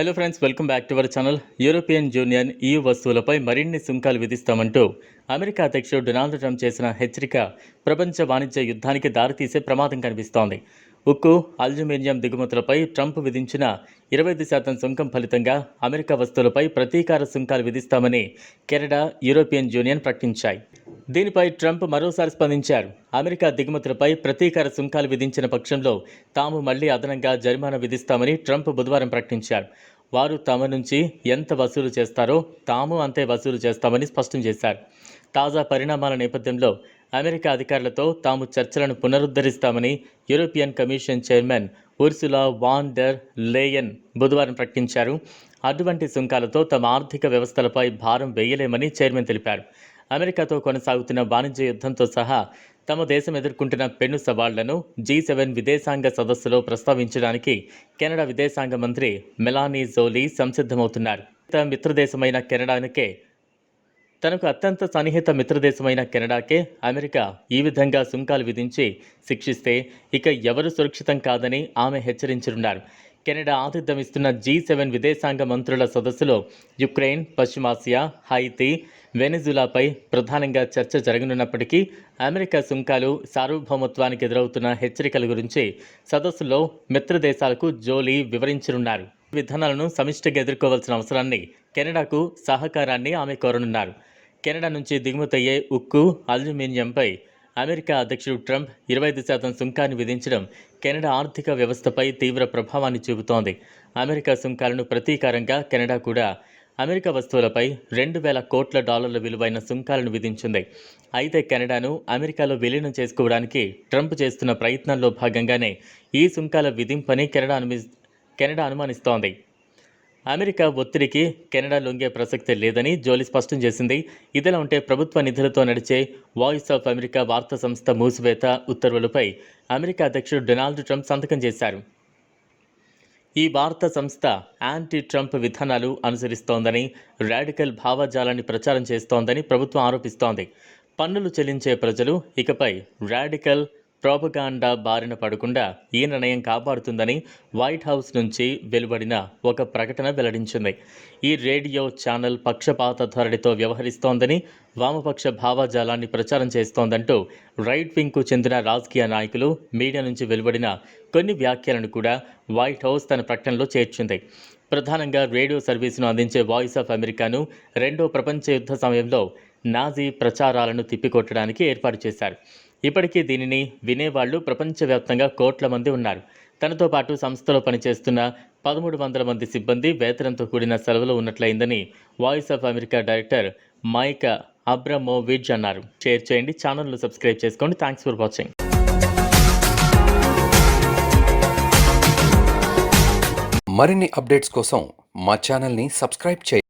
Hello friends welcome back to our channel European union ఈ వస్తువులపై మరిన్ని సుంకాలు విధిస్తామంటూ అమెరికా అధ్యక్షుడు డొనాల్డ్ ట్రంప్ చేసిన హెచ్చరిక ప్రపంచ వాణిజ్య యుద్ధానికి దారితీసే ప్రమాదం కనిపిస్తోంది. ఉక్కు అల్యూమినియం దిగుమతులపై ట్రంప్ విధించిన ఇరవై ఐదు శాతం సుంకం ఫలితంగా అమెరికా వస్తువులపై ప్రతీకార సుంకాలు విధిస్తామని కెనడా యూరోపియన్ యూనియన్ ప్రకటించాయి. దీనిపై ట్రంప్ మరోసారి స్పందించారు. అమెరికా దిగుమతులపై ప్రతీకార సుంకాలు విధించిన పక్షంలో తాము మళ్ళీ అదనంగా జరిమానా విధిస్తామని ట్రంప్ బుధవారం ప్రకటించారు. వారు తమ నుంచి ఎంత వసూలు చేస్తారో తాము అంతే వసూలు చేస్తామని స్పష్టం చేశారు. తాజా పరిణామాల నేపథ్యంలో అమెరికా అధికారులతో తాము చర్చలను పునరుద్ధరిస్తామని European commission chairman Ursula von der Leyen బుధవారం ప్రకటించారు. అటువంటి సుంకాలతో తమ ఆర్థిక వ్యవస్థలపై భారం వేయలేమని చైర్మన్ తెలిపారు. అమెరికాతో కొనసాగుతున్న వాణిజ్య యుద్ధంతో సహా తమ దేశం ఎదుర్కొంటున్న పెను సవాళ్ళను జీ సెవెన్ విదేశాంగ సదస్సులో ప్రస్తావించడానికి కెనడా విదేశాంగ మంత్రి మెలానీ జోలీ సంసిద్ధమవుతున్నారు. తన మిత్రదేశమైన కెనడానికే తనకు అత్యంత సన్నిహిత మిత్రదేశమైన కెనడాకే అమెరికా ఈ విధంగా సుంకాలు విధించి శిక్షిస్తే ఇక ఎవరు సురక్షితం కాదని ఆమె హెచ్చరించనున్నారు. కెనడా ఆతిథ్యం ఇస్తున్న జీ సెవెన్ విదేశాంగ మంత్రుల సదస్సులో యుక్రెయిన్ పశ్చిమాసియా హైతీ వెనిజులాపై ప్రధానంగా చర్చ జరగనున్నప్పటికీ అమెరికా సుంకాలు సార్వభౌమత్వానికి ఎదురవుతున్న హెచ్చరికల గురించి సదస్సులో మిత్రదేశాలకు జోలీ వివరించనున్నారు. విధానాలను సమిష్టిగా ఎదుర్కోవాల్సిన అవసరాన్ని కెనడాకు సహకారాన్ని ఆమె కోరనున్నారు. కెనడా నుంచి దిగుమతయ్యే ఉక్కు అల్యూమినియంపై అమెరికా అధ్యక్షుడు ట్రంప్ ఇరవై ఐదు శాతం సుంకాన్ని విధించడం కెనడా ఆర్థిక వ్యవస్థపై తీవ్ర ప్రభావాన్ని చూపుతోంది. అమెరికా సుంకాలను ప్రతీకారంగా కెనడా కూడా అమెరికా వస్తువులపై రెండు వేల కోట్ల డాలర్ల విలువైన సుంకాలను విధించింది. అయితే కెనడాను అమెరికాలో విలీనం చేసుకోవడానికి ట్రంప్ చేస్తున్న ప్రయత్నంలో భాగంగానే ఈ సుంకాల విధింపని కెనడా అనుమి కెనడా అనుమానిస్తోంది. అమెరికా ఒత్తిడికి కెనడా లొంగే ప్రసక్తే లేదని జోలి స్పష్టం చేసింది. ఇదిలా ఉంటే ప్రభుత్వ నిధులతో నడిచే వాయిస్ ఆఫ్ అమెరికా వార్తా సంస్థ మూసివేత ఉత్తర్వులపై అమెరికా అధ్యక్షుడు డొనాల్డ్ ట్రంప్ సంతకం చేశారు. ఈ వార్తా సంస్థ యాంటీ ట్రంప్ విధానాలు అనుసరిస్తోందని రాడికల్ భావజాలాన్ని ప్రచారం చేస్తోందని ప్రభుత్వం ఆరోపిస్తోంది. పన్నులు చెల్లించే ప్రజలు ఇకపై రాడికల్ ప్రోపగాండా బారిన పడకుండా ఈ నిర్ణయం కాపాడుతుందని వైట్ హౌస్ నుంచి వెలువడిన ఒక ప్రకటన వెల్లడించింది. ఈ రేడియో ఛానల్ పక్షపాత ధోరణితో వ్యవహరిస్తోందని వామపక్ష భావజాలాన్ని ప్రచారం చేస్తోందంటూ రైట్ వింగ్కు చెందిన రాజకీయ నాయకులు మీడియా నుంచి వెలువడిన కొన్ని వ్యాఖ్యలను కూడా వైట్ హౌస్ తన ప్రకటనలో చేర్చింది. ప్రధానంగా రేడియో సర్వీసును అందించే వాయిస్ ఆఫ్ అమెరికాను రెండో ప్రపంచ యుద్ధ సమయంలో నాజీ ప్రచారాలను తిప్పికొట్టడానికి ఏర్పాటు చేశారు. ఇప్పటికీ దీనిని వినేవాళ్ళు ప్రపంచవ్యాప్తంగా కోట్ల మంది ఉన్నారు. తనతో పాటు సంస్థలో పనిచేస్తున్న పదమూడు వందల మంది సిబ్బంది వేతనంతో కూడిన సెలవులో ఉన్నట్లయిందని voice of America director Mike Abramowitz అన్నారు. షేర్ చేయండి ఛానల్ను సబ్స్క్రైబ్ చేసుకోండి. Thanks for watching. మరిన్ని అప్డేట్స్ కోసం మా ఛానల్ని సబ్స్క్రైబ్ చేయండి.